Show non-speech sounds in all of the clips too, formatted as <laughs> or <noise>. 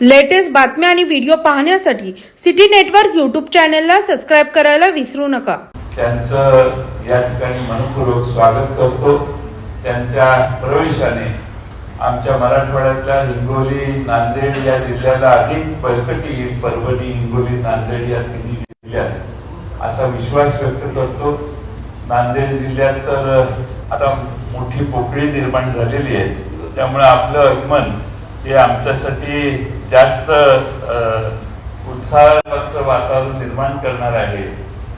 Latest बातम्या आणि video पाहण्यासाठी सिटी नेटवर्क यूट्यूब चॅनलला सबस्क्राईब करायला विसरू नका. त्यांचं या ठिकाणी मनपूर्वक स्वागत करतो. त्यांच्या प्रवेशाने आमच्या मराठवाड्यातल्या हिंगोली नांदेड या जिल्ह्याला अधिक बळकटी येईल. परभणी हिंगोली नांदेड या तिन्ही जिल्ह्यात असा विश्वास व्यक्त करतो. नांदेड जिल्ह्यात तर आता मोठी पोकळी निर्माण झालेली आहे. त्यामुळे आपलं आगमन हे आमच्यासाठी जास्त उत्साहाचं वातावरण निर्माण करणार आहे.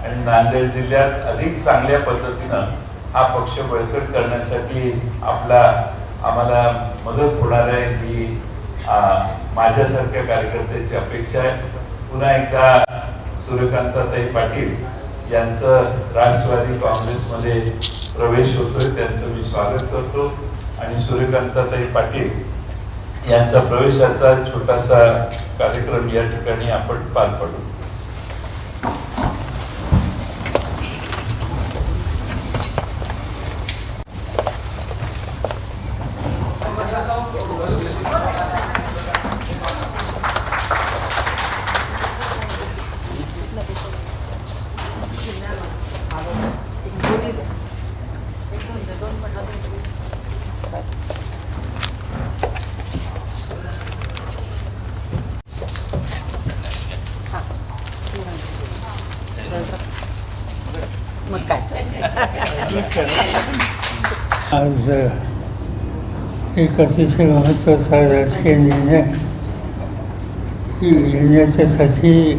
आणि नांदेड जिल्ह्यात अधिक चांगल्या पद्धतीनं हा पक्ष बळकट करण्यासाठी आपला आम्हाला मदत होणार आहे. ही माझ्यासारख्या कार्यकर्त्याची अपेक्षा आहे. पुन्हा एकदा सूर्यकांताताई पाटील यांचं राष्ट्रवादी काँग्रेसमध्ये प्रवेश होतोय त्यांचं मी स्वागत करतो. आणि सूर्यकांताताई पाटील यांचा प्रवेशाचा छोटासा कार्यक्रम या ठिकाणी आपण पार पडू मग काय आज एक अतिशय महत्त्वाचा राजकीय निर्णय घेण्याच्यासाठी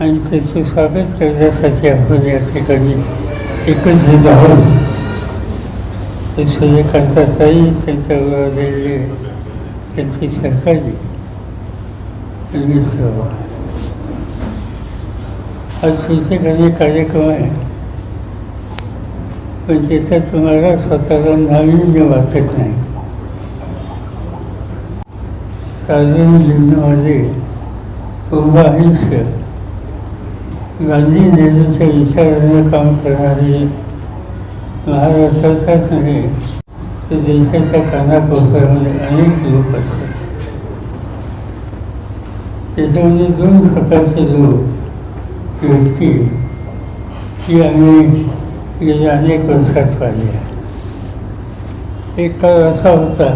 आणि त्याचं स्वागत करण्यासाठी आपण या ठिकाणी एकत्रित आहोत. ते सूर्यकांताताई त्यांच्यावर आलेले त्यांची सरकारी आणि आज तुमच्याकडे कार्यक्रम आहे. पण त्याच्यात तुम्हाला स्वतःला नाविन्य वाटत नाही. साधारण जीवनामध्ये उभं गांधी नेहरूच्या विचाराने काम करणारे महाराष्ट्राचाच नाही तर देशाच्या कानाकोपऱ्यामध्ये अनेक लोक असतात. त्याच्यामध्ये दोन प्रकारचे लोक व्यक्ती ही आम्ही गेले अनेक वर्षात पाहिले एक काळ असा होता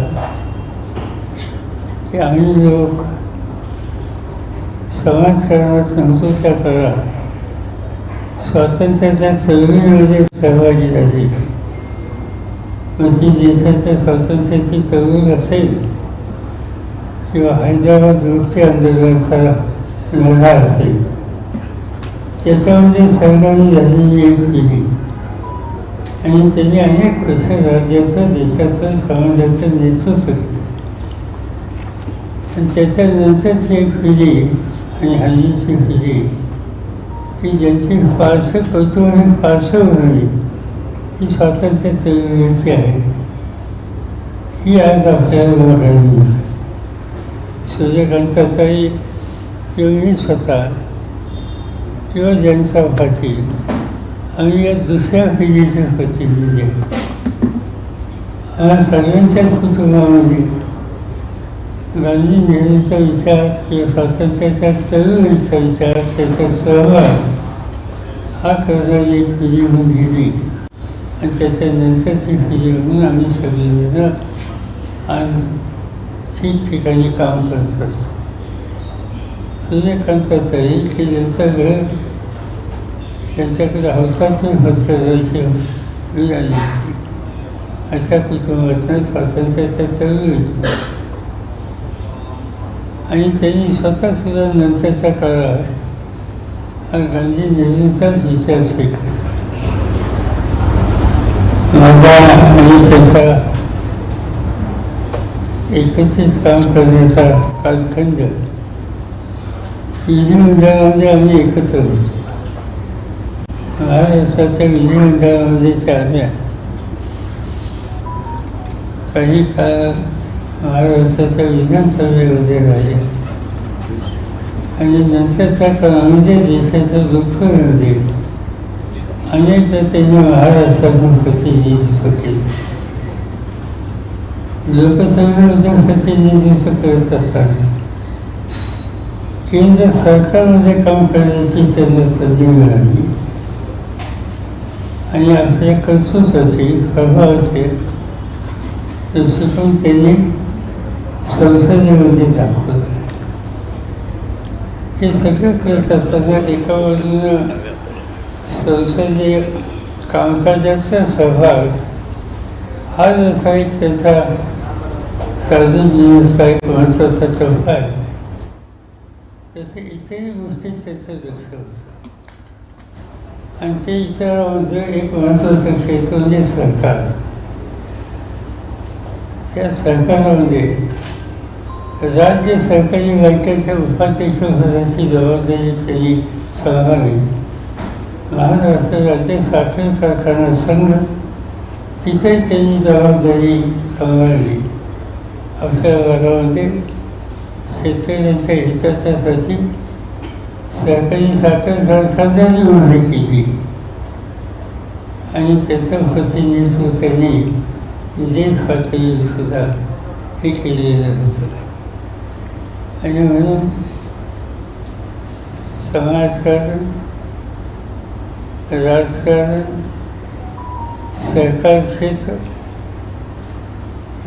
की आम्ही लोक समाजकारणात नव्हतो त्या काळात स्वातंत्र्याच्या चळवळीमध्ये सहभागी झाली म्हणजे देशाच्या स्वातंत्र्याची चळवळ असेल किंवा हैदराबाद मुक्ती आंदोलनाचा लढा असेल त्याच्यामध्ये सहभागी झालेली एक पिढी। आणि त्यांनी अनेक वर्ष राज्याचं देशाचं समाजाचं नेतृत्व केलं आणि त्याच्यानंतरची एक पिढी आणि हल्लीची पिढी की ज्यांची फारसं कौतुक आणि फारसं होणारी ही स्वातंत्र्य चळवळीची आहे. ही आज आपल्याला बघायला दिसते सूर्यकांताताई एवढी स्वतः किंवा ज्यांचा पाटील आणि या दुसऱ्या पिढीचे प्रतिनिधी हा सर्वांच्याच कुटुंबामध्ये गांधी नेहरूचा विचार किंवा स्वातंत्र्याच्या चळवळीचा विचार त्याचा सहभाग हा करणारी एक पिढी होऊन गेली. आणि त्याच्यानंतरची पिढी म्हणून आम्ही सगळेजण आज ठिकठिकाणी काम करत असतो. सूर्यकांताताई की ज्यांचा घर त्यांच्याकडे हौतात्म्य पत्करायची वेळ आली अशा कुटुंबातून स्वातंत्र्याच्या चळवळीत आणि त्यांनी स्वतःसुद्धा नंतरचा नंतरच्या काळात हा गांधी नेहरूचाच विचार स्वीकारला. माझा आणि त्याचा एकत्रित काम करण्याचा कालखंड. विधिमंडळामध्ये आम्ही एकत्र होतो. महाराष्ट्राच्या विधिमंडळामध्ये त्या काही काळ महाराष्ट्राच्या विधानसभेमध्ये राहिल्या आणि नंतरच्या काळामध्ये देशाचं दुःखमध्ये अनेकदा त्यांनी महाराष्ट्रातून प्रतिनिधित्व केलं लोकसभेमध्ये प्रतिनिधित्व करत असताना केंद्र सरकारमध्ये काम करण्याची त्यांना संधी मिळाली आणि आपल्या प्रभाव असेल तसं त्यांनी संसदेमध्ये दाखवलं. हे सगळं करत असताना एका बाजूनं संसदीय कामकाजाचा सहभाग हा जसा एक त्याचा साधन जीवनाचा एक महत्त्वाचा टप्पा आहे. तसं इतरही गोष्टी त्याचं लक्ष होतं आणि ते म्हणजे एक महत्त्वाचं क्षेत्र म्हणजे सरकार. त्या सरकारामध्ये राज्य सरकारी बँकेच्या उपाध्यक्ष पदाची जबाबदारी त्यांनी सांभाळली. महाराष्ट्र राज्य साखर कारखाना संघ तिथे त्यांनी जबाबदारी सांभाळली. आपल्या घरामध्ये शेतकऱ्यांच्या हिताच्यासाठी सरकारी साखर कारखान्याने उल्लेख केली. आणि त्याचं प्रतिनिधित्व त्यांनी जे पातळीवर सुद्धा हे केलेलं होतं आणि म्हणून समाजकारण राजकारण सरकार क्षेत्र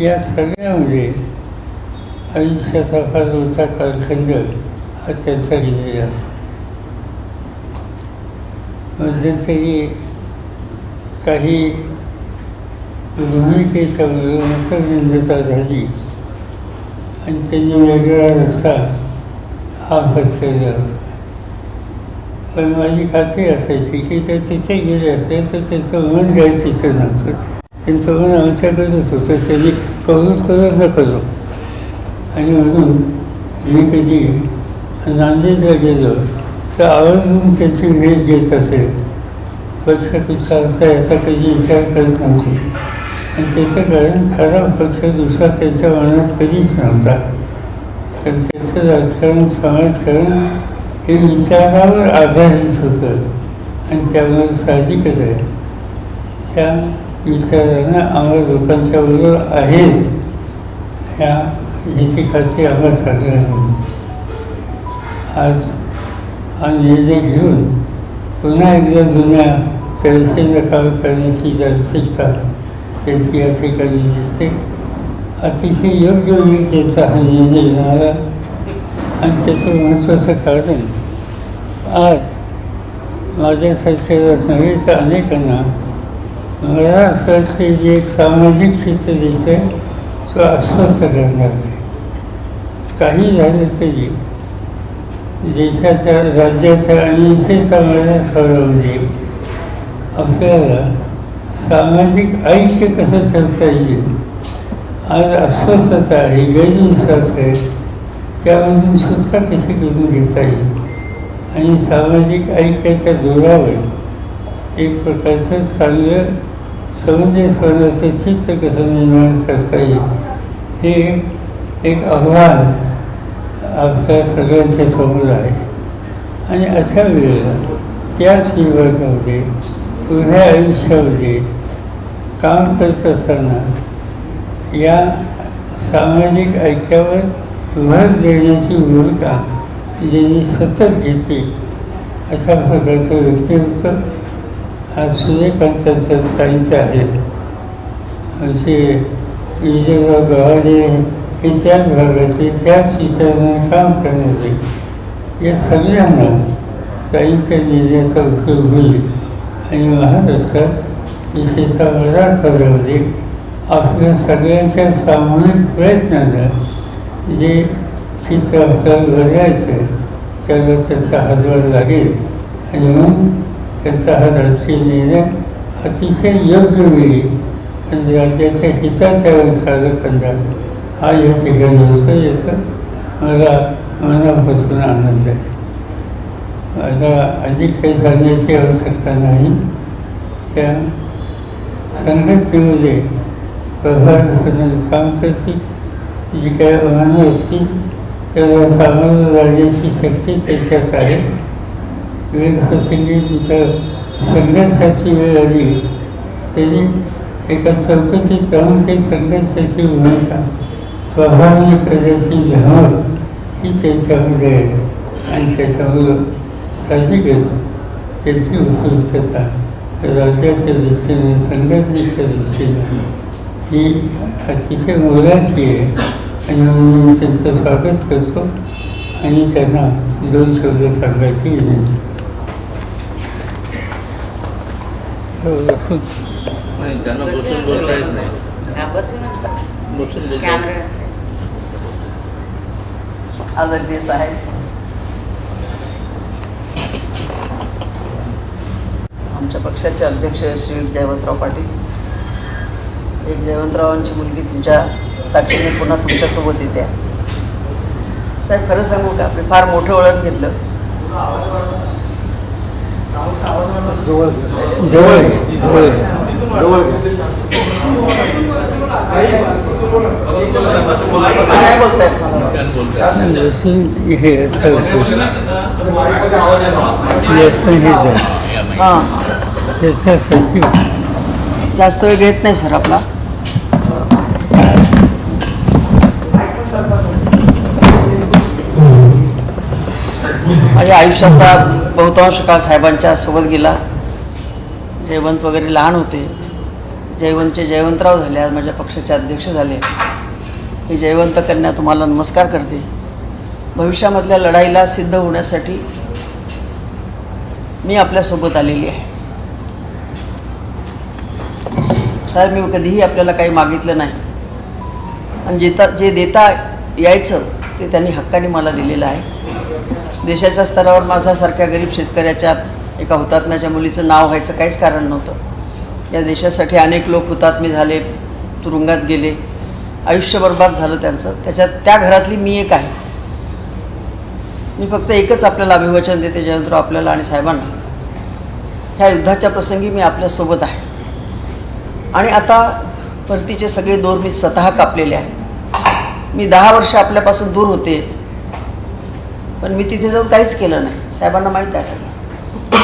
या सगळ्यामध्ये आयुष्याचा फार मोठा कालखंड हा त्यांचा लिहिलेला असतो. मध्यंतरी काही भूमिकेच्या मतभिन्नता झाली आणि त्यांनी वेगळा रस्ता हा। पत्करला होता पण माझी खात्री असायची की ते तिथे गेले असेल तर त्यांचं मन काय तिथं नव्हतं त्यांचं मन आमच्याकडेच होतं त्यांनी करू। करू नकलो आणि म्हणून मी कधी नांदेडला गेलो तर आवर्जून त्याची भेट घेत असेल. पक्ष कुठचा असा याचा कधी विचार करत नव्हते. आणि त्याचं कारण खरा पक्ष दुसरा त्याच्या मनात कधीच नव्हता. तर त्याचं राजकारण समाजकारण हे विचारावर आधारित होतं. आणि त्यामुळे साहजिकच आहे. त्या विचारांना आम्हाला लोकांच्या बरोबर आहेत. ह्या ह्याची खात्री आम्हाला साधारण आज हा निर्णय घेऊन पुन्हा एकदा जुन्या चर्चेला काम करण्याची मानसिकता त्यांची या ठिकाणी दिसते अतिशय योग्य वेळी त्याचा हा निर्णय घेणारा आणि त्याचं महत्त्वाचं कारण आज माझ्यासारख्या नव्हे तर अनेकांना महाराष्ट्राचे जे एक सामाजिक चित्र दिसतं तो अस्वस्थ करणार नाही काही झालं तरी देशाच्या राज्याच्या आणि विशेष समाजात सर्वमध्ये आपल्याला सामाजिक ऐक्य कसं ठेवता येईल आज अस्वस्थता आहे गैरविश्वास आहे त्यामधून सुद्धा कशी करून घेता येईल आणि सामाजिक ऐक्याच्या जोरावर एक प्रकारचं चांगलं समंजसपणाचं चित्र कसं निर्माण करता येईल हे एक आव्हान आपल्या सगळ्यांच्या समोर आहे. आणि अशा वेळेला त्या जीवनामध्ये उभ्या आयुष्यामध्ये काम करत असताना या सामाजिक ऐक्यावर भर देण्याची भूमिका ज्यांनी सतत घेतली अशा प्रकारचं व्यक्तिमत्व आज सूर्यकांतांचा ताईचं आहे. आमचे विजयराव गव्हाणे हे त्याच भागातले त्याच विचाराने काम करणारे. या सगळ्यांना ताईंच्या निर्णयाचा उपयोग होईल. आणि महाराष्ट्रात विशेषतः मराठवाड्यामध्ये आपल्या सगळ्यांच्या सामूहिक प्रयत्नानं जे चित्र आपल्याला बघायचं आहे त्याला त्याचा हातभार लागेल. आणि म्हणून त्याचा हा राजकीय निर्णय अतिशय योग्य वेळी आणि राज्याच्या हिताच्या कालखंडात हा या ठिकाणी होतो याचा. मला मला मनापासून आनंद आहे. आता अधिक काही सांगण्याची आवश्यकता नाही. त्या संघटनेमध्ये प्रभावीपणे काम करतील. जी काही आव्हानं असतील त्याला सामोरं जाण्याची शक्ती त्याच्यात आहे. वेगप्रसंगी तिथं संघर्षाची वेळ आली. तरी एका चौकशी सहनशील संघर्षाची भूमिका स्वाभाविक प्रजाची झळक ही त्यांच्यामध्ये आहे. आणि त्याच्यामुळं साहजिकच त्यांची उपयुक्तता राज्याच्या दृष्टीने संघटनेच्या दृष्टीने ही अतिशय मोलाची आहे. आणि म्हणून मी त्यांचं स्वागत करतो आणि त्यांना दोन शब्द सांगायची विनंती. बसून बोलता येत नाही. Other बसूनच बघ. आमच्या पक्षाचे अध्यक्ष श्री जयवंतराव पाटील। एक जयवंतरावांची मुलगी तुमच्या साक्षीने पुन्हा तुमच्यासोबत येते. साहेब खरं सांगू का? मी फार मोठं ओळख घेतलं. जवळ जवळ जवळ हे हे हां सचिव जास्त वेळ घेत नाही सर आपला. माझ्या आयुष्याचा बहुतांश काळ साहेबांच्या सोबत गेला. जयवंत वगैरे लहान होते. जयवंतचे जयवंतराव झाले आज माझ्या पक्षाचे अध्यक्ष झाले. मी जयवंत कन्या तुम्हाला नमस्कार करते. भविष्यामधल्या लढाईला सिद्ध होण्यासाठी मी आपल्यासोबत आलेली आहे. साहेब मी कधीही आपल्याला काही मागितलं नाही. आणि जेता जे देता यायचं ते त्यांनी हक्काने मला दिलेलं आहे. देशाच्या स्तरावर माझ्यासारख्या गरीब शेतकऱ्याच्या एका हुतात्म्याच्या मुलीचं नाव व्हायचं काहीच कारण नव्हतं. या देशासाठी अनेक लोक हुतात्मे झाले तुरुंगात गेले. आयुष्य बर्बाद झालं त्यांचं. त्याच्यात त्या घरातली मी एक आहे. मी फक्त एकच आपल्याला अभिवचन देते जयंतराव आपल्याला आणि साहेबांना. ह्या युद्धाच्या प्रसंगी मी आपल्यासोबत आहे. आणि आता परतीचे सगळे दोर मी स्वतः कापलेले आहेत. मी दहा वर्ष आपल्यापासून दूर होते. पण मी तिथे जाऊन काहीच केलं नाही. साहेबांना माहीत आहे सगळं.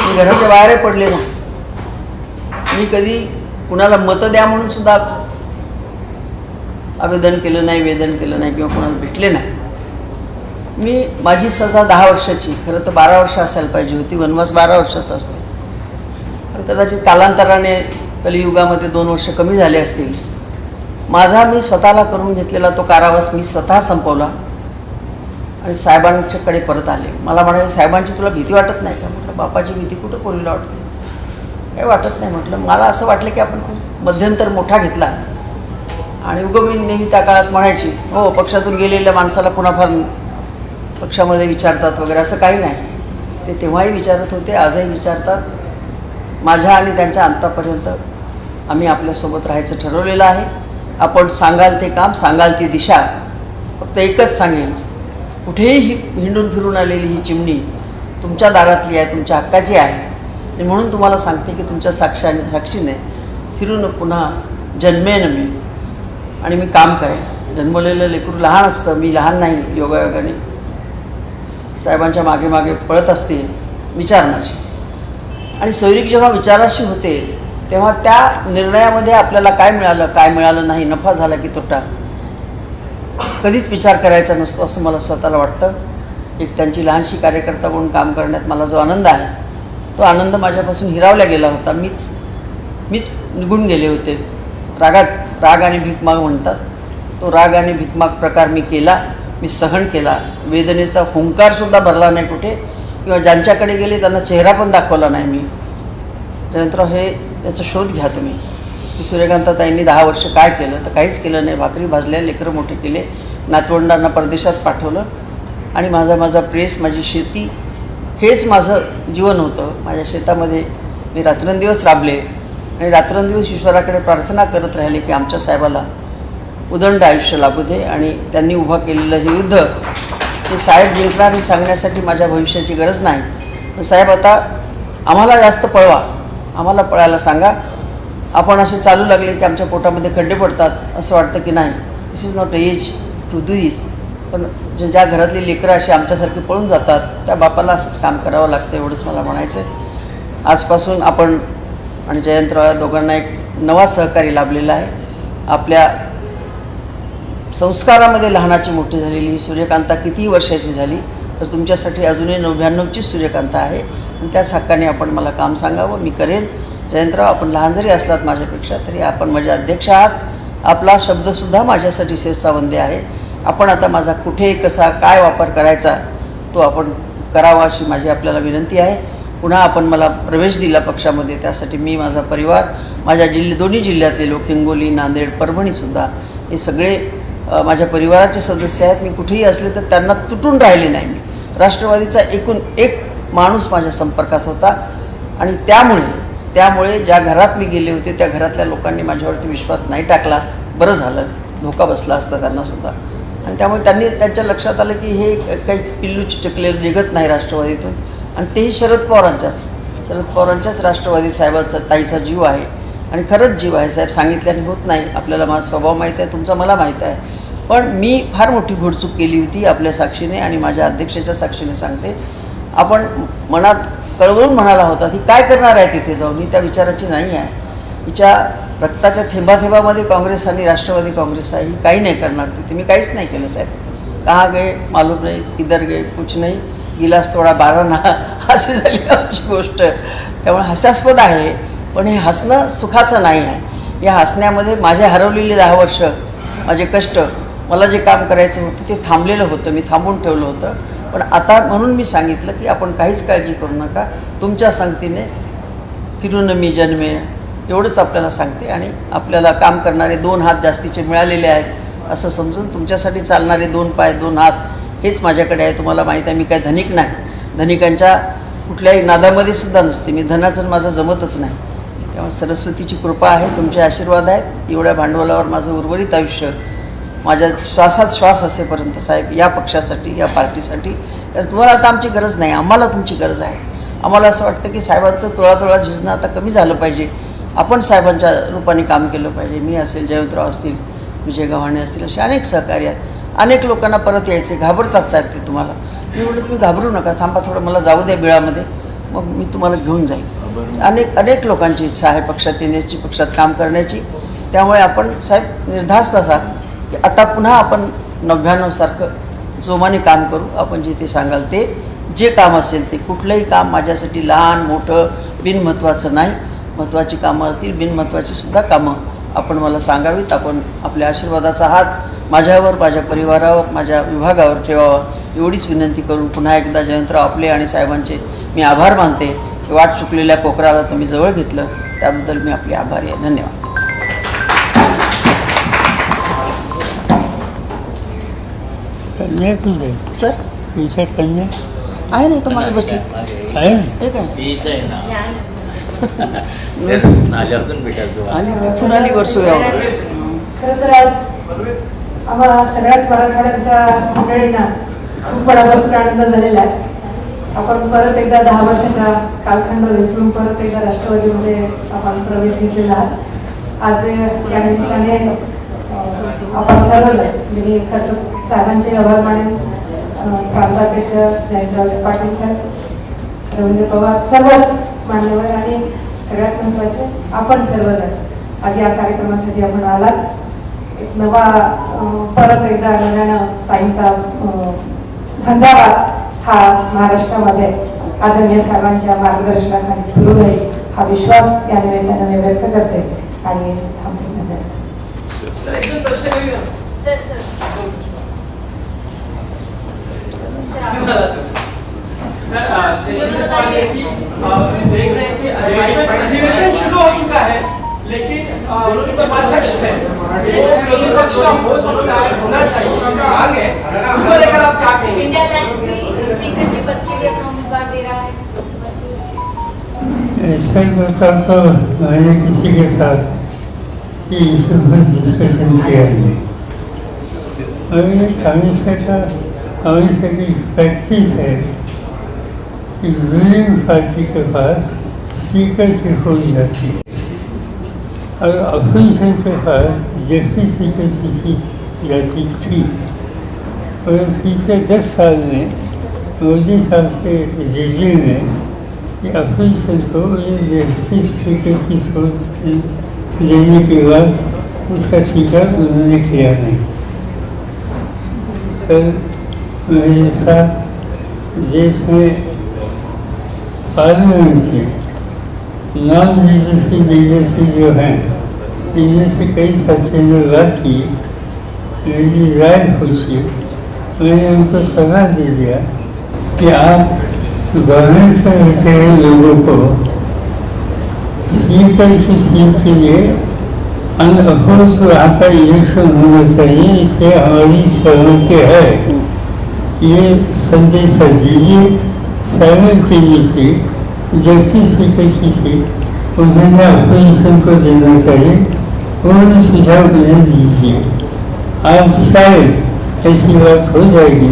मी घराच्या बाहेरही पडले नाही. मी कधी कुणाला मतं द्या म्हणून सुद्धा आवेदन केलं नाही वेदन केलं नाही किंवा कुणाला भेटले नाही. मी माझी सजा दहा वर्षाची खरं तर बारा वर्ष असायला पाहिजे होती वनवास बारा वर्षाचा असतो. पण कदाचित कालांतराने कलियुगामध्ये दोन वर्ष कमी झाले असतील. माझा मी स्वतःला करून घेतलेला तो कारावास मी स्वतः संपवला आणि साहेबांच्याकडे परत आले. मला म्हणाले साहेबांची तुला भीती वाटत नाही का? म्हटलं बापाची भीती कुठं पोरीला वाटते? काही वाटत नाही. म्हटलं मला असं वाटलं की आपण खूप मध्यंतर मोठा घेतला. आणि उगमी नेहमी त्या काळात म्हणायची हो पक्षातून गेलेल्या माणसाला पुन्हा फार पक्षामध्ये विचारतात वगैरे असं काही नाही. ते तेव्हाही विचारत होते आजही विचारतात. माझ्या आणि त्यांच्या अंतापर्यंत आम्ही आपल्यासोबत राहायचं ठरवलेलं आहे. आपण सांगाल ते काम सांगाल ती दिशा फक्त एकच सांगेन. कुठेही हिंडून फिरून आलेली ही चिमणी तुमच्या दारातली आहे तुमच्या हक्काची आहे. आणि म्हणून तुम्हाला सांगते की तुमच्या साक्षाने साक्षीने फिरून पुन्हा जन्मेन मी. आणि मी काम करेन. जन्मलेलं लेकरू लहान असतं मी लहान नाही योगायोगाने. साहेबांच्या मागे मागे पळत असते विचार माझी. आणि सोयरीक जेव्हा विचाराशी होते तेव्हा त्या निर्णयामध्ये आपल्याला काय मिळालं काय मिळालं नाही नफा झाला की तोटा? कधीच विचार करायचा नसतो असं मला स्वतःला वाटतं. एक त्यांची लहानशी कार्यकर्ता म्हणून काम करण्यात मला जो आनंद आहे तो आनंद माझ्यापासून हिरावला गेला होता. मीच मीच निघून गेले होते. रागात राग आणि भीकमाग म्हणतात. तो राग आणि भीकमाग प्रकार मी केला मी सहन केला. वेदनेचा हुंकारसुद्धा भरला नाही कुठे. किंवा ज्यांच्याकडे गेले त्यांना चेहरा पण दाखवला नाही मी. त्यानंतर हे त्याचा शोध घ्या तुम्ही. की सूर्यकांताताईंनी दहा वर्ष काय केलं? तर काहीच केलं नाही. भाकरी भाजल्या लेकरं मोठे केले. नातवंडांना परदेशात पाठवलं. आणि माझा माझा प्रेस माझी शेती हेच माझं जीवन होतं. माझ्या शेतामध्ये मी रात्रंदिवस राबले आणि रात्रंदिवस ईश्वराकडे प्रार्थना करत राहिले की आमच्या साहेबाला उदंड आयुष्य लाभू दे आणि त्यांनी उभं केलेलं हे युद्ध ते साहेब जिंकणार हे सांगण्यासाठी माझ्या भविष्याची गरज नाही. पण साहेब आता आम्हाला जास्त पळवा. आम्हाला पळायला सांगा. आपण असे चालू लागले की आमच्या पोटामध्ये खड्डे पडतात असं वाटतं की नाही. This is not age to do this पण ज्या घरातली लेकरं अशी आमच्यासारखी पळून जातात त्या बापाला असंच काम करावं लागतं एवढंच मला म्हणायचं आहे आजपासून आपण आणि जयंतराव या दोघांना एक नवा सहकारी लाभलेला आहे. आपल्या संस्कारामध्ये लहानाची मोठी झालेली सूर्यकांता कितीही वर्षाची झाली तर तुमच्यासाठी अजूनही नव्याण्णवची सूर्यकांता आहे. आणि त्याच हक्काने आपण मला काम सांगावं मी करेन. जयंतराव आपण लहान जरी असलात माझ्यापेक्षा तरी आपण माझे अध्यक्ष आहात. आपला शब्दसुद्धा माझ्यासाठी शेषसावंदी आहे. आपण आता माझा कुठे कसा काय वापर करायचा तो आपण करावा अशी माझी आपल्याला विनंती आहे. पुन्हा आपण मला प्रवेश दिला पक्षामध्ये त्यासाठी मी माझा परिवार माझ्या जिल्हे दोन्ही जिल्ह्यातले लोक हिंगोली नांदेड परभणीसुद्धा हे सगळे माझ्या परिवाराचे सदस्य आहेत. मी कुठेही असले तर त्यांना तुटून राहिले नाही मी. राष्ट्रवादीचा एकूण एक माणूस माझ्या संपर्कात होता आणि त्यामुळे त्यामुळे ज्या घरात मी गेले होते त्या घरातल्या लोकांनी माझ्यावरती विश्वास नाही टाकला. बरं झालं. धोका बसला असता त्यांनासुद्धा आणि त्यामुळे त्यांनी त्यांच्या लक्षात आलं की हे काही पिल्लू चिटकलेलं निघत नाही राष्ट्रवादीतून. आणि तेही शरद पवारांच्याच शरद पवारांच्याच राष्ट्रवादी साहेबांचा ताईचा जीव आहे. आणि खरंच जीव आहे साहेब सांगितल्याने होत नाही. आपल्याला माझा स्वभाव माहीत आहे तुमचा मला माहीत आहे. पण मी फार मोठी घोडचूक केली होती आपल्या साक्षीने आणि माझ्या अध्यक्षाच्या साक्षीने सांगते. आपण मनात कळवळून म्हणाला होता की काय करणार आहे तिथे जाऊन? ही त्या विचाराची नाही आहे. हिच्या रक्ताच्या थेंबाथेंबामध्ये काँग्रेस आणि राष्ट्रवादी काँग्रेस आहे ही काही नाही करणार तिथे मी काहीच नाही केलं साहेब. कहा गे मालूम नाही किधर गे कुछ नाही. गिलास थोडा बारा ना <laughs> अशी झाली आमची गोष्ट. त्यामुळे हास्यास्पद आहे पण हे हसणं सुखाचं नाही आहे. या हसण्यामध्ये माझे हरवलेली दहा वर्ष माझे कष्ट मला जे काम करायचं होतं ते थांबलेलं होतं मी थांबून ठेवलं होतं. पण आता म्हणून मी सांगितलं की आपण काहीच काळजी करू नका. तुमच्या संगतीने फिरून मी जन्मे एवढंच आपल्याला सांगते आणि आपल्याला काम करणारे दोन हात जास्तीचे मिळालेले आहेत असं समजून तुमच्यासाठी चालणारे दोन पाय दोन हात हेच माझ्याकडे आहे. तुम्हाला माहीत आहे मी काय धनिक नाही. धनिकांच्या कुठल्याही नादामध्ये सुद्धा नसते. मी धनाचं माझं जमतच नाही. त्यामुळे सरस्वतीची कृपा आहे तुमचे आशीर्वाद आहेत. एवढ्या भांडवलावर माझं उर्वरित आयुष्य माझ्या श्वासात श्वास असेपर्यंत साहेब या पक्षासाठी या पार्टीसाठी. तर तुम्हाला आता आमची गरज नाही आम्हाला तुमची गरज आहे. आम्हाला असं वाटतं की साहेबांचं तुळातुळा झिजणं आता कमी झालं पाहिजे. आपण साहेबांच्या रूपाने काम केलं पाहिजे. मी असेल जयवंतराव असतील विजय गव्हाणे असतील असे अनेक सहकारी आहेत. अनेक लोकांना परत यायचे घाबरतात साहेब ते तुम्हाला. मी म्हटलं तुम्ही घाबरू नका थांबा थोडं मला जाऊ द्या बिळामध्ये. मग मी तुम्हाला घेऊन जाईन अनेक अनेक लोकांची इच्छा आहे पक्षात येण्याची पक्षात काम करण्याची. त्यामुळे आपण साहेब निर्धास्त असा की आता पुन्हा आपण नव्याण्णवसारखं जोमाने काम करू. आपण जे ते सांगाल ते जे काम असेल ते कुठलंही काम माझ्यासाठी लहान मोठं बिनमहत्त्वाचं नाही. महत्त्वाची कामं असतील बिनमहत्त्वाची सुद्धा कामं आपण मला सांगावीत. आपण आपल्या आशीर्वादाचा हात माझ्यावर माझ्या परिवारावर माझ्या विभागावर ठेवावा. एवढीच विनंती करून पुन्हा एकदा जयंतराव आपले आणि साहेबांचे मी आभार मानते. की वाट चुकलेल्या कोकराला तुम्ही जवळ घेतलं. त्याबद्दल मी आपले आभारी आहे. धन्यवाद. सर? आहे नाही तुम्हाला बसली. आहे? हे काय? तीच आहे ना नाल्यातून भेटायचो आणि तिथून आली वर्सोव्यावर खरं तर आज आम्हाला सगळ्याच मराठवाड्यांच्या मंडळींना खूप आनंद झालेला आहे. आपण परत एकदा दहा वर्षाचा कालखंड विसरून परत एकदा राष्ट्रवादीमध्ये आपण प्रवेश घेतलेला आहात. आज या निमित्ताने आपण सर्वजण मी खरं साहेबांचे आभार मानेन प्रांताध्यक्ष जयंतराव पाटील साहेब रवींद्र पवार सर्वच मान्यवर आणि सगळ्यात महत्त्वाचे आपण सर्वजण आज या कार्यक्रमासाठी आपण आलात एक नवा परत एकदा नव्यानं ताईंचा झंझावात हा महाराष्ट्रामध्ये आदरणीय साहेबांच्या मार्गदर्शनाखाली सुरू राहील हा विश्वास या निमित्तानं मी व्यक्त करते आणि थांबते देख रहे हैं कि अधिवेशन अधिवेशन शुरू हो चुका है लेकिन जो उपाध्यक्ष है वो विरोधी पक्ष का हो सकता है होना चाहिए। है उसको लेकर आप क्या कहेंगे? इंडिया लाइन्स स्पीकर के पद के लिए अपना उम्मीदवार दे रहा है। ऐसा होता तो मैंने किसी के साथ ये इशू पर डिस्कशन किया है और ये हमेशा का हमेशा की प्रैक्टिस है। कि रूलिंग पार्टी के पास स्पीकर की हो जाती है। और अपोजिशन के पास जस्टिस स्पीकर की जाती थी। और पिछले दस साल में मोदी साहब के रिजीम में कि अपोजिशन को ये जस्टिस स्पीकर की सोच लेने के बाद उसका स्वीकार उन्होंने किया नहीं। कल मेरे साथ देश में पार्लियामेंट से नॉन लीडरशिप लीडरशिप जो हैं, इनमें से कई साथियों ने बात मेरी राय पूछी मैंने उनको सलाह दे दिया कि आप गवर्नेंस में बैठे हुए लोगों को स्पीकर की सीट के लिए वहाँ पर इलेक्शन होना चाहिए, इससे हमारी सहमति है। ये संदेश दीजिए। साइमल्टेनियसली जस्टिस स्पीकर की सीट उन्होंने अपोजिशन को देना चाहिए, उन्होंने सुझाव उन्हें दीजिए। आज शायद ऐसी बात हो जाएगी।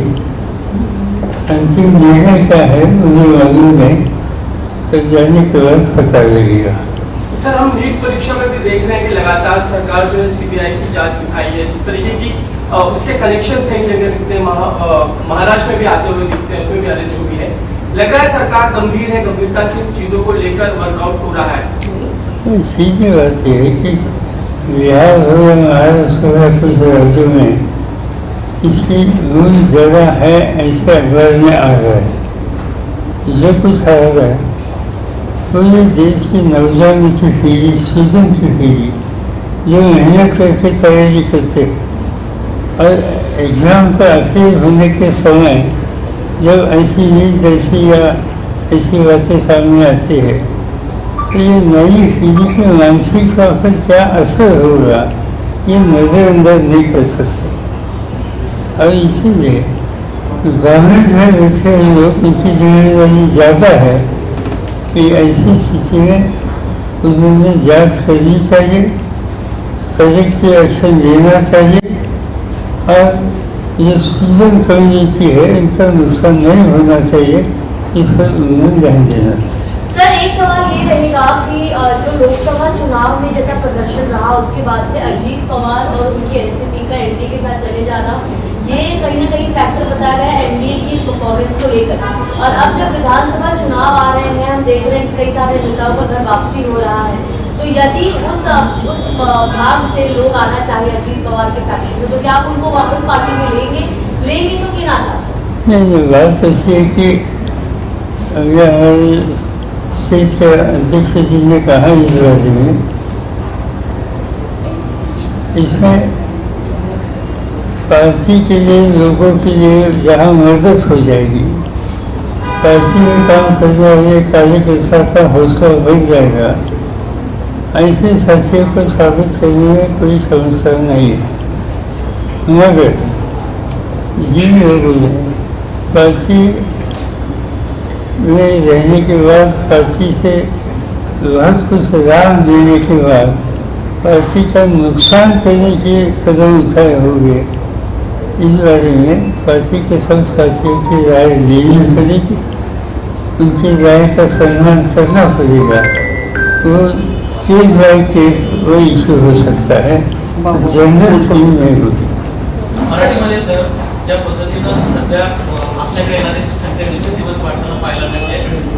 अंतिम निर्णय क्या है, मुझे मालूम नहीं तब जाने के बाद पता लगेगा। सर, हम नीट परीक्षा में भी देख रहे हैं कि लगातार सरकार जो है सीबीआई की जाँच दिखाई है, जिस तरीके की उसके कनेक्शन कई जगह दिखते हैं महाराष्ट्र में भी आते हुए दिखते हैं, उसमें भी अरेस्ट हुई है। लग रहा है सरकार गंभीर है, गंभीरता से इस चीज़ों को लेकर वर्कआउट हो रहा है। सीधी बात यह है कि बिहार हो या महाराष्ट्र हो या कुछ राज्यों में। इसकी मूल जगह है, ऐसे अखबार में आ रहा है। जो कुछ आ रहा है पूरे देश की नौजवान की पीढ़ी स्टूडेंट की पीढ़ी, जो मेहनत करके तैयारी करते और एग्ज़ाम का आखिर होने के समय जब ऐसी नींद ऐसी या ऐसी बातें सामने आती है तो ये नई पीढ़ी के मानसिकता पर क्या असर होगा ये नज़रअंदाज नहीं कर सकते। और इसीलिए ग्रामीण घर बैठे लोग उनकी जिम्मेदारी ज़्यादा है कि ऐसी स्थिति में उन्होंने जांच करनी चाहिए कलेक्टिव एक्शन लेना चाहिए और ये स्टूडेंट कम्युनिटी है इनका नुकसान नहीं होना चाहिए इस पर उन्होंने ध्यान देना सर, एक सवाल ये रहेगा कि जो लोकसभा चुनाव में जैसा प्रदर्शन रहा, उसके बाद से अजीत पवार और उनकी एनसीपी का एनडीए के साथ चले जाना, ये कहीं ना कहीं फैक्टर बताया गया है एनडीए की परफॉर्मेंस को लेकर। और अब जब विधानसभा चुनाव आ रहे हैं, हम देख रहे हैं कि कई सारे नेताओं का घर वापसी हो रहा है। तो यदि उस उस भाग से लोग आना चाहे अजीत पवार के फैक्शन से तो क्या आप उनको वापस पार्टी में लेंगे? लेंगे तो किन आता नहीं बात ऐसी है कि हमारे स्टेट के अध्यक्ष जी ने कहा इस बारे में, इसमें पार्टी के लिए, लोगों के लिए जहाँ मदद हो जाएगी, पार्टी में काम करने वाले कार्यकर्ता का हौसला बढ़ जाएगा। ऐसे साथियों को स्वागत करने में कोई समस्या नहीं है। मगर जिन लोगों ने पार्टी में रहने के बाद पार्टी से बहुत कुछ लाभ देने के बाद पार्टी का नुकसान करने के कदम उठाए होंगे इस बारे में पार्टी के सब साथियों की राय लेनी पड़ेगी। उनकी राय का सम्मान करना पड़ेगा। वो केस बाय केस वो इशू हो सकता है। जनरल स्कीम नहीं होती। मराठीमध्ये सर ज्या पद्धतीनं सध्या आपल्याकडे येणाऱ्यांची संख्या दिवसेंदिवस वाढताना पाहायला मिळते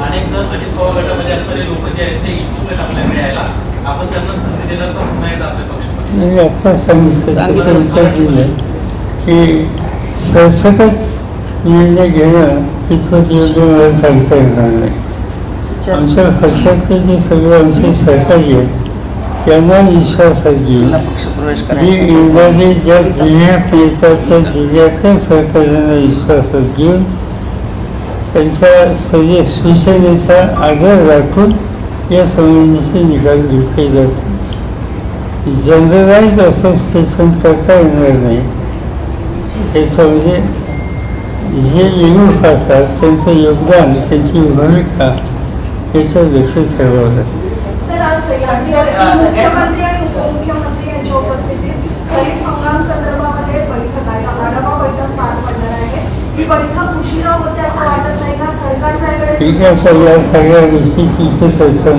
अनेक जण अजित पवार गटामध्ये असणारे लोक जे आहेत ते इच्छुक आहेत आपल्याकडे यायला. आपण त्यांना संधी देणार का पुन्हा एकदा आपल्या पक्षामध्ये. म्हणजे आता सांगितलं विचार दिला की सरसकट निर्णय घेणं कितपत योग्य मला सांगता येणार नाही. आमच्या पक्षातले जे सगळे आमचे सहकारी आहेत त्यांना पक्षप्रवेश जे करायचा येणारे ज्या जिल्ह्यात येतात त्या जिल्ह्याच्या सहकार्यांना विश्वासात घेऊन त्यांच्या सगळे सूचनेचा आदर राखून या संबंधीचे निकाल घेतले जातात जनरलाइज असं स्टेटमेंट करता येणार नाही. त्याच्यामध्ये जे युवक असतात त्यांचं योगदान त्यांची भूमिका सर आज सह्याद्री मुख्यमंत्री आणि उपमुख्यमंत्री यांच्या उपस्थितीत खरीप हंगाम संदर्भामध्ये बैठक आहे आढावा बैठक पार पडणार आहे ही बैठक उशिरा होते असं वाटत नाही का सरकारचा ठीक आहे तर या सगळ्या गोष्टी तिथे चर्चा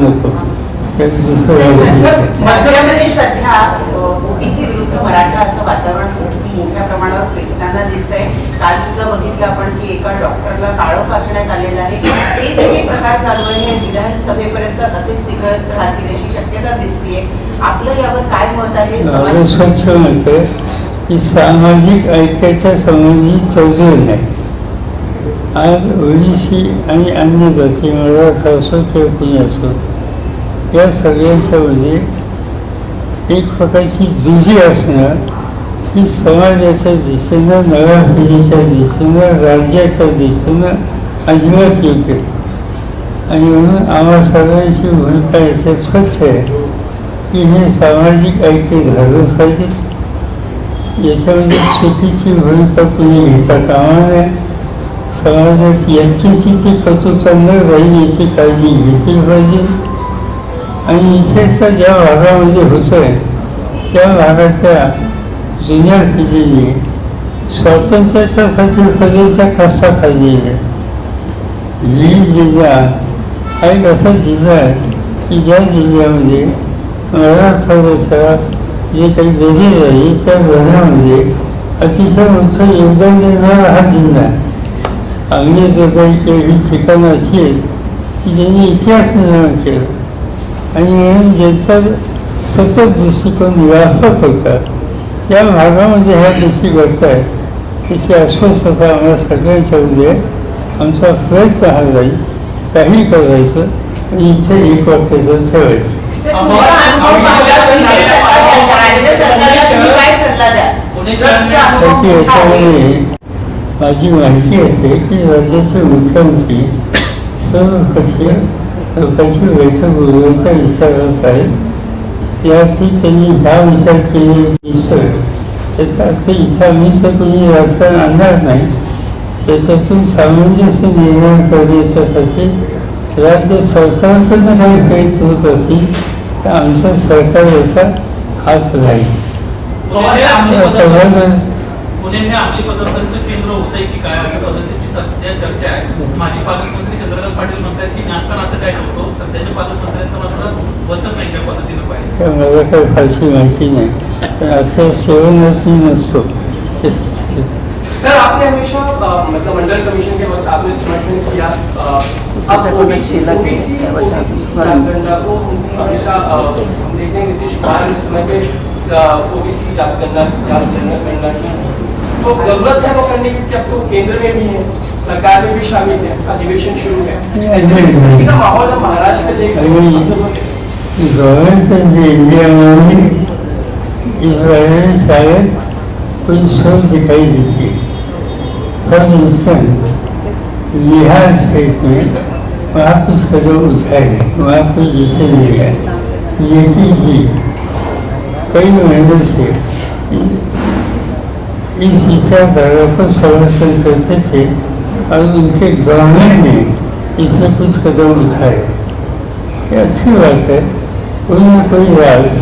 राज्यामध्ये सध्या ओबीसी विरुद्ध मराठा असं प्रमाणावर भेटताना दिसतंय. काल सुद्धा बघितलं आपण की एका डॉक्टरला काळं फासण्यात आलेलं आहे. हे जे काही प्रकार चालू आहे विधानसभेपर्यंत असेच चिघळत राहतील अशी शक्यता दिसतीये. आपलं यावर काय मत आहे? स्वच्छ आहे की सामाजिक ऐक्याच्या संबंधी चौधरी नाही. आज ओबीसी आणि अन्य जाती मराठा असो किंवा कुणी असो या सगळ्यांच्यामध्ये एक प्रकारची जुजी असणं की समाजाच्या दिशेनं नव्या पिढीच्या दिशेनं राज्याच्या दिशेनं अजिबात येते आणि म्हणून आम्हा सर्वांची भूमिका याच्यात स्वच्छ आहे. की हे सामाजिक ऐक्य झालंच पाहिजे. याच्यामध्ये चुकीची भूमिका कुणी घेता कामा नये. समाजात यंत्रणेची ती कटुता न राहील याची काळजी घेतली पाहिजे. आणि विशेषतः ज्या भागामध्ये होतं आहे त्या भागाच्या जुन्या पिढीने स्वातंत्र्याच्यासाठी कलेचा कसा खाल्लेला आहे. ही जिल्हा हा एक असा जिल्हा आहे की ज्या जिल्ह्यामध्ये मराठवाड्याचा जे काही गरीब आहे त्या लढ्यामध्ये अतिशय मोठं योगदान देणारा हा जिल्हा आहे. आम्ही जो काही काही ही ठिकाणं अशी आहेत की ज्यांनी इतिहास निर्माण केला. आणि म्हणून ज्यांचा सतत दृष्टिकोन व्यापक होता त्या भागामध्ये ह्या गोष्टी घडत आहेत त्याची अस्वस्थता आम्हाला सगळ्यांच्या मध्ये आहे. आमचा प्रयत्न हा जाईल. काही करायचं आणि इथे एक वाक्याचं ठेवायचं. आहे. याच्यामध्ये माझी माहिती असे की राज्याचे मुख्यमंत्री सर्व पक्षीय लोकांची बैठक बोलवायचा विचारत आहेत. याची त्यांनी हा विचार केलेला दिसतोय त्याचा अर्थ तर कोणी राजकारण आणणार नाही त्याच्यातून सामंजस्य निर्माण करण्याच्यासाठी राज्य सरकारकडनं काही प्रयत्न होत असतील तर आमचं सरकार याचा हात राहील पुणे अंमली पदार्थ सगळं पुणे हे अंमली पदार्थांचं केंद्र होतंय की काय? अशा पद्धतीची सध्या चर्चा आहे. माजी पालकमंत्री चंद्रकांत पाटील म्हणतात की नाचताना असं काय नव्हतं. सध्याच्या पालकमंत्र्यांचं मात्र वचन नाही त्या पद्धतीनं. मला काही फारशी माहिती नाही असं सेवनच नसतो सर आपने हमेशा मतलब मंडल कमीशन के वक्त आपने समर्थन किया अ, अब ओबीसी ओबीसी जनगणना को हमेशा हम देखते हैं नीतीश कुमार उस समय पे ओबीसी जनगणना जनगणना तो ज़रूरत है वो करने की क्योंकि अब तो केंद्र में भी है सरकार में भी शामिल है अधिवेशन शुरू है। ऐसे में का माहौल हम महाराष्ट्र में देख रहे हैं। गव्हर्नमेंट सब गवर्नमेंट ऑफ इंडिया में इस बारे में फॉर इन्स्टन्स बिहार स्टेट में वहाँ कुछ कदम उठाए गए वहाँ कुछ जैसे ले गया जी कई महीनों से इस विचारधारा को समर्थन करते थे और उनके गवर्नमेंट ने इसमें कुछ कदम उठाए ये अच्छी बात है कोई ना कोई राज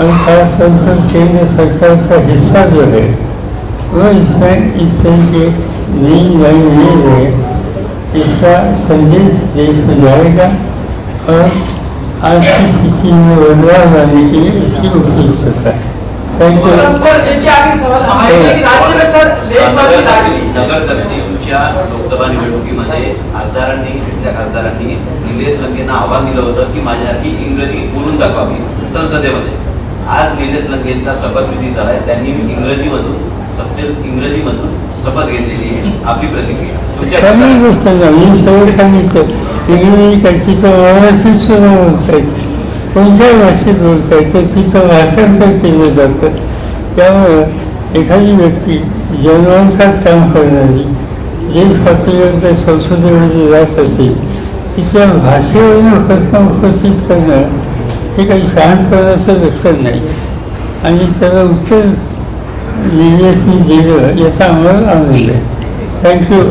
पर केंद्र सरकार का हिस्सा जो है वो इसमें इस तरह के नई लाइन ले रहे इसका संदेश देश में जाएगा और आज की स्थिति में बदलाव लाने के लिए इसकी उपयुक्तता है थैंक यू सर एक आखिरी सवाल हमारे कि राज्य में सर लागली नगर दक्षिणच्या लोकसभा निवडणुकीमध्ये खासदारांनी तिथल्या खासदारांनी निलेश लंकेंना आव्हान दिलं होतं की माझ्यासारखी इंग्रजी बोलून दाखवावी संसदेमध्ये. आज निलेश लंकेंचा शपथविधी झालाय. त्यांनी इंग्रजीमधून सबसे इंग्रजीमधून शपथ घेतलेली आहे. आपली प्रतिक्रिया. आहे सगळं सांगितलं. इंग्रजी सुद्धा बोलता येतं कोणत्याही भाषेत बोलता येतं. तिचं भाषांतर केलं जातं. त्यामुळं एखादी व्यक्ती जन्मांसात काम करणारी जे स्वातंत्र्य संसदेमध्ये जात असते तिच्या भाषेवरून प्रश्न उपस्थित करणं हे काही शहाणपणाचं लक्षण नाही. आणि त्याला उत्तर लिहिण्याची दिलं याचा आम्हाला आनंद आहे. थँक्यू